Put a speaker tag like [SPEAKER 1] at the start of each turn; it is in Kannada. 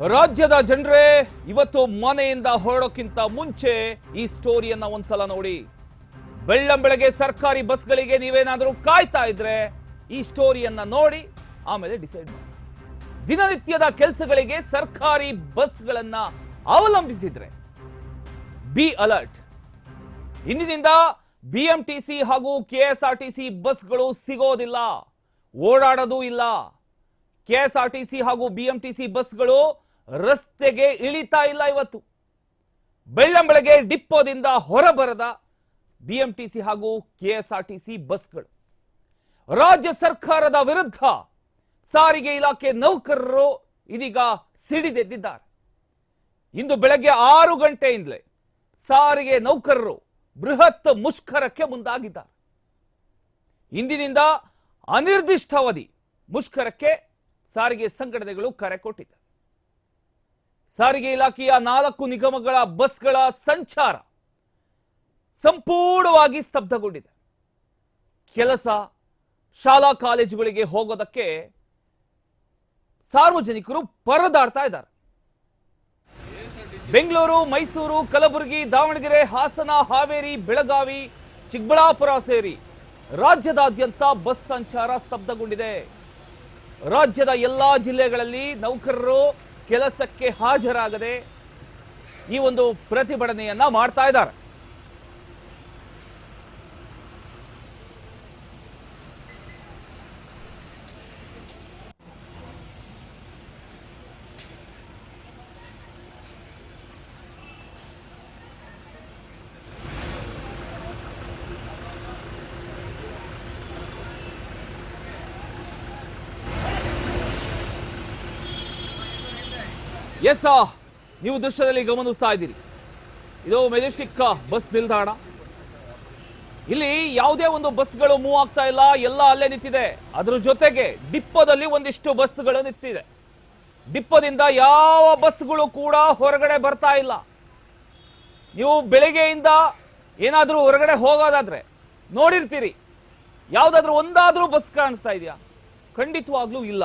[SPEAKER 1] ರಾಜ್ಯದ ಜನರೇ, ಇವತ್ತು ಮನೆಯಿಂದ ಹೊರಡೋಕ್ಕಿಂತ ಮುಂಚೆ ಈ ಸ್ಟೋರಿಯನ್ನ ಒಂದ್ಸಲ ನೋಡಿ. ಬೆಳ್ಳಂಬೆಳಗ್ಗೆ ಸರ್ಕಾರಿ ಬಸ್ಗಳಿಗೆ ನೀವೇನಾದರೂ ಕಾಯ್ತಾ ಇದ್ರೆ ಈ ಸ್ಟೋರಿಯನ್ನ ನೋಡಿ, ಆಮೇಲೆ ಡಿಸೈಡ್ ಮಾಡಿ. ದಿನನಿತ್ಯದ ಕೆಲಸಗಳಿಗೆ ಸರ್ಕಾರಿ ಬಸ್ಗಳನ್ನ ಅವಲಂಬಿಸಿದ್ರೆ ಬಿ ಅಲರ್ಟ್ ಇಂದಿನಿಂದ ಬಿಎಂಟಿಸಿ ಹಾಗೂ ಕೆಎಸ್ಆರ್ಟಿಸಿ ಬಸ್ಗಳು ಸಿಗೋದಿಲ್ಲ, ಓಡಾಡೋದೂ ಇಲ್ಲ. ಕೆಎಸ್ಆರ್ಟಿಸಿ ಹಾಗೂ ಬಿಎಂಟಿಸಿ ಬಸ್ಗಳು ರಸ್ತೆಗೆ ಇಳಿತಾ ಇಲ್ಲ ಇವತ್ತು. ಬೆಳ್ಳಂಬೆಳಗ್ಗೆ ಡಿಪ್ಪೋದಿಂದ ಹೊರಬರದ ಬಿಎಂಟಿಸಿ ಹಾಗೂ ಕೆಎಸ್ಆರ್ಟಿಸಿ ಬಸ್ಗಳು. ರಾಜ್ಯ ಸರ್ಕಾರದ ವಿರುದ್ಧ ಸಾರಿಗೆ ಇಲಾಖೆ ನೌಕರರು ಇದೀಗ ಸಿಡಿದೆದ್ದಿದ್ದಾರೆ. ಇಂದು ಬೆಳಗ್ಗೆ ಆರು ಗಂಟೆಯಿಂದಲೇ ಸಾರಿಗೆ ನೌಕರರು ಬೃಹತ್ ಮುಷ್ಕರಕ್ಕೆ ಮುಂದಾಗಿದ್ದಾರೆ. ಇಂದಿನಿಂದ ಅನಿರ್ದಿಷ್ಟಾವಧಿ ಮುಷ್ಕರಕ್ಕೆ ಸಾರಿಗೆ ಸಂಘಟನೆಗಳು ಕರೆ ಕೊಟ್ಟಿದೆ ಸಾರಿಗೆ ಇಲಾಖೆಯ ನಾಲ್ಕು ನಿಗಮಗಳ ಬಸ್ಗಳ ಸಂಚಾರ ಸಂಪೂರ್ಣವಾಗಿ ಸ್ತಬ್ಧಗೊಂಡಿದೆ. ಕೆಲಸ ಶಾಲಾ ಕಾಲೇಜುಗಳಿಗೆ ಹೋಗೋದಕ್ಕೆ ಸಾರ್ವಜನಿಕರು ಪರದಾಡ್ತಾ ಇದ್ದಾರೆ. ಬೆಂಗಳೂರು, ಮೈಸೂರು, ಕಲಬುರಗಿ, ದಾವಣಗೆರೆ, ಹಾಸನ, ಹಾವೇರಿ, ಬೆಳಗಾವಿ, ಚಿಕ್ಕಬಳ್ಳಾಪುರ ಸೇರಿ ರಾಜ್ಯದಾದ್ಯಂತ ಬಸ್ ಸಂಚಾರ ಸ್ತಬ್ಧಗೊಂಡಿದೆ. ರಾಜ್ಯದ ಎಲ್ಲಾ ಜಿಲ್ಲೆಗಳಲ್ಲಿ ನೌಕರರು ಕೆಲಸಕ್ಕೆ ಹಾಜರಾಗದೆ ಈ ಒಂದು ಪ್ರತಿಭಟನೆಯನ್ನ ಮಾಡ್ತಾ ಇದ್ದಾರೆ. ಎಸ್ ನೀವು ದೃಶ್ಯದಲ್ಲಿ ಗಮನಿಸ್ತಾ ಇದ್ದೀರಿ. ಇದು ಮೆಜೆಸ್ಟಿಕ್ ಬಸ್ ನಿಲ್ದಾಣ. ಇಲ್ಲಿ ಯಾವುದೇ ಒಂದು ಬಸ್ಗಳು ಮೂವ್ ಆಗ್ತಾ ಇಲ್ಲ, ಎಲ್ಲ ಅಲ್ಲೇ ನಿಂತಿದೆ. ಅದ್ರ ಜೊತೆಗೆ ಡಿಪ್ಪೋದಲ್ಲಿ ಒಂದಿಷ್ಟು ಬಸ್ಗಳು ನಿಂತಿದೆ. ಡಿಪ್ಪೋದಿಂದ ಯಾವ ಬಸ್ಗಳು ಕೂಡ ಹೊರಗಡೆ ಬರ್ತಾ ಇಲ್ಲ. ನೀವು ಬೆಳಿಗ್ಗೆಯಿಂದ ಏನಾದರೂ ಹೊರಗಡೆ ಹೋಗೋದಾದ್ರೆ ನೋಡಿರ್ತೀರಿ. ಯಾವುದಾದ್ರೂ ಒಂದಾದರೂ ಬಸ್ ಕಾಣಿಸ್ತಾ ಇದೆಯಾ? ಖಂಡಿತವಾಗ್ಲೂ ಇಲ್ಲ.